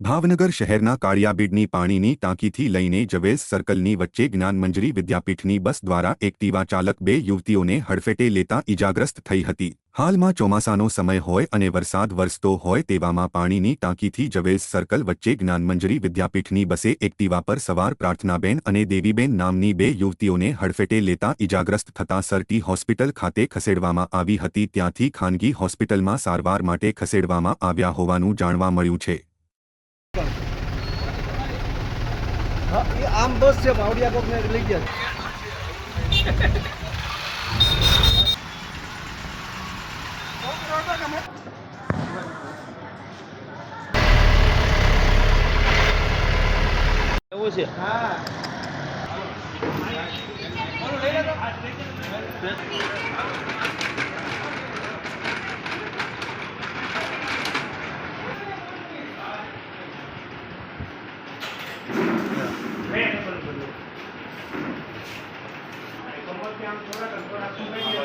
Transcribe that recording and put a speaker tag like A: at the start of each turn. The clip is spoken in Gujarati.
A: ભાવનગર શહેરના કાળિયાબીડની પાણીની ટાંકીથી લઈને જવેસ સર્કલની વચ્ચે જ્ઞાનમંજરી વિદ્યાપીઠની બસ દ્વારા એક્ટિવા ચાલક બે યુવતીઓને હડફેટે લેતા ઇજાગ્રસ્ત થઈ હતી. હાલમાં ચોમાસાનો સમય હોય અને વરસાદ વરસતો હોય તેવામાં પાણીની ટાંકીથી જવેસ સર્કલ વચ્ચે જ્ઞાનમંજરી વિદ્યાપીઠની બસે એક્ટિવા પર સવાર પ્રાર્થનાબેન અને દેવીબેન નામની બે યુવતીઓને હડફેટે લેતા ઇજાગ્રસ્ત થતા સરટી હોસ્પિટલ ખાતે ખસેડવામાં આવી હતી. ત્યાંથી ખાનગી હોસ્પિટલમાં સારવાર માટે ખસેડવામાં આવ્યા હોવાનું જાણવા મળ્યું છે.
B: આમ બસ છે ભાવડિયા કોકને લઈ ગયા. એવો છે? હા कंट्रोल पे हम थोड़ा कंट्रोल रखेंगे